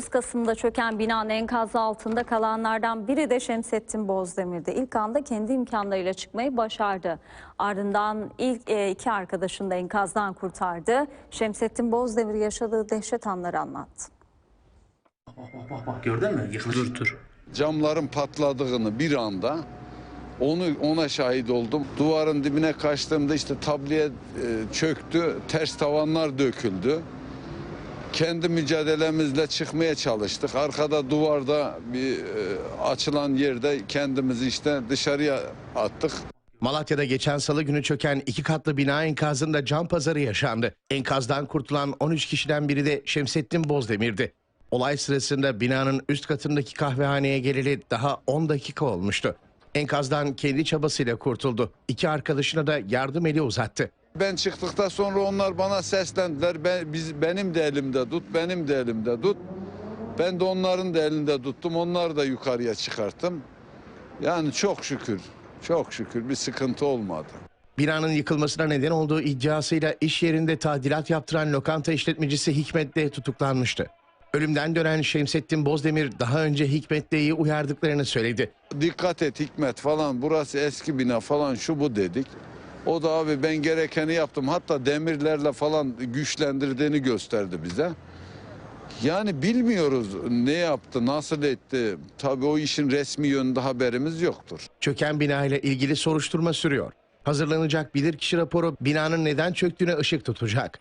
9 Kasım'da çöken binanın enkazı altında kalanlardan biri de Şemsettin Bozdemir'di. İlk anda kendi imkanlarıyla çıkmayı başardı. Ardından ilk e, iki arkadaşını da enkazdan kurtardı. Şemsettin Bozdemir yaşadığı dehşet anları anlattı. Bak bak bak gördün mü? Yıkılış. Dur dur. camların patladığını bir anda onu ona şahit oldum. Duvarın dibine kaçtığımda işte tabliye e, çöktü, ters tavanlar döküldü. Kendi mücadelemizle çıkmaya çalıştık. Arkada duvarda bir e, açılan yerde kendimizi işte dışarıya attık. Malatya'da geçen salı günü çöken iki katlı bina enkazında can pazarı yaşandı. Enkazdan kurtulan 13 kişiden biri de Şemsettin Bozdemir'di. Olay sırasında binanın üst katındaki kahvehaneye geleli daha 10 dakika olmuştu. Enkazdan kendi çabasıyla kurtuldu. İki arkadaşına da yardım eli uzattı. Ben çıktıktan sonra onlar bana seslendiler. Ben, biz, benim de elimde tut, benim de elimde tut. Ben de onların da elinde tuttum. Onları da yukarıya çıkarttım. Yani çok şükür, çok şükür bir sıkıntı olmadı. Binanın yıkılmasına neden olduğu iddiasıyla iş yerinde tadilat yaptıran lokanta işletmecisi Hikmet de tutuklanmıştı. Ölümden dönen Şemsettin Bozdemir daha önce Hikmet D'yi uyardıklarını söyledi. Dikkat et Hikmet falan burası eski bina falan şu bu dedik. O da abi ben gerekeni yaptım. Hatta demirlerle falan güçlendirdiğini gösterdi bize. Yani bilmiyoruz ne yaptı, nasıl etti. Tabii o işin resmi yönünde haberimiz yoktur. Çöken bina ile ilgili soruşturma sürüyor. Hazırlanacak bilirkişi raporu binanın neden çöktüğüne ışık tutacak.